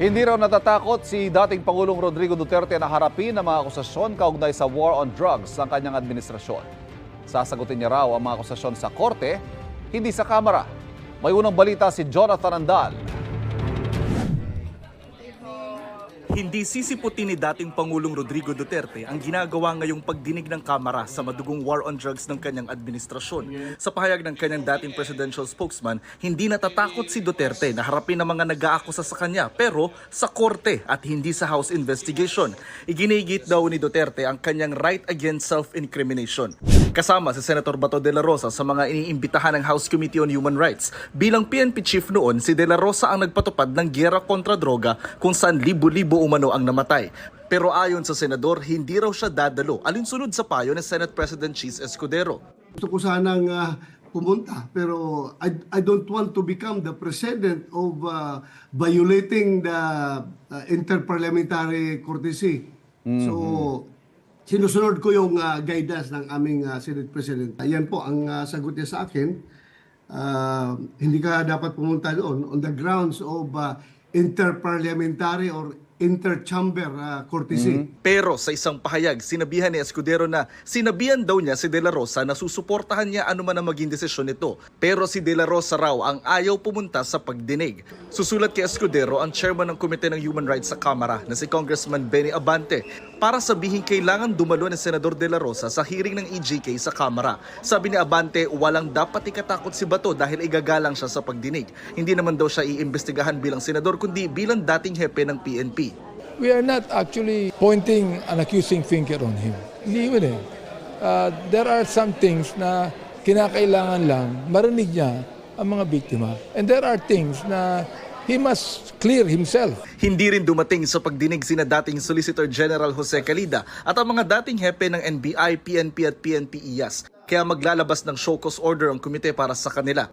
Hindi raw natatakot si dating Pangulong Rodrigo Duterte na harapin ang mga akusasyon kaugnay sa war on drugs ng kanyang administrasyon. Sasagutin niya raw ang mga akusasyon sa korte, hindi sa kamera. May unang balita si Jonathan Andal. Hindi sisiputin ni dating Pangulong Rodrigo Duterte ang ginagawa ngayong pagdinig ng Kamara sa madugong war on drugs ng kanyang administrasyon. Sa pahayag ng kanyang dating presidential spokesman, hindi natatakot si Duterte na harapin ang mga nag-aakusa sa kanya pero sa korte at hindi sa House investigation. Iginigit daw ni Duterte ang kanyang right against self-incrimination. Kasama si Senator Bato de la Rosa sa mga iniimbitahan ng House Committee on Human Rights. Bilang PNP chief noon, si de la Rosa ang nagpatupad ng giyera kontra droga kung saan libo-libo umano ang namatay. Pero ayon sa senador, hindi raw siya dadalo alinsunod sa payo ni Senate President Cheese Escudero. Gusto ko sanang ah, pumunta pero I, I don't want to become the president of ah, violating the ah, interparliamentary courtesy. So sinusunod ko yung ah, guidance ng aming ah, Senate President. Ayan po ang ah, sagot niya sa akin. Ah, hindi ka dapat pumunta doon on the grounds of ah, interparliamentary or interchamber ah, courtesy. Pero sa isang pahayag, sinabihan ni Escudero na sinabihan daw niya si De La Rosa na susuportahan niya anuman ang maging desisyon nito. Pero si De La Rosa raw ang ayaw pumunta sa pagdinig. Susulat kay Escudero ang chairman ng Komite ng Human Rights sa Kamara na si Congressman Benny Abante para sabihin kailangan dumalo ni Senador De La Rosa sa hearing ng EJK sa Kamara. Sabi ni Abante, walang dapat ikatakot si Bato dahil igagalang siya sa pagdinig. Hindi naman daw siya iimbestigahan bilang senador kundi bilang dating hepe ng PNP. We are not actually pointing an accusing finger on him. Hindi yun eh. Uh, there are some things na kinakailangan lang marinig niya ang mga biktima. And there are things na he must clear himself. Hindi rin dumating sa pagdinig sina dating Solicitor General Jose Calida at ang mga dating hepe ng NBI, PNP at PNP IAS. Kaya maglalabas ng show cause order ang komite para sa kanila.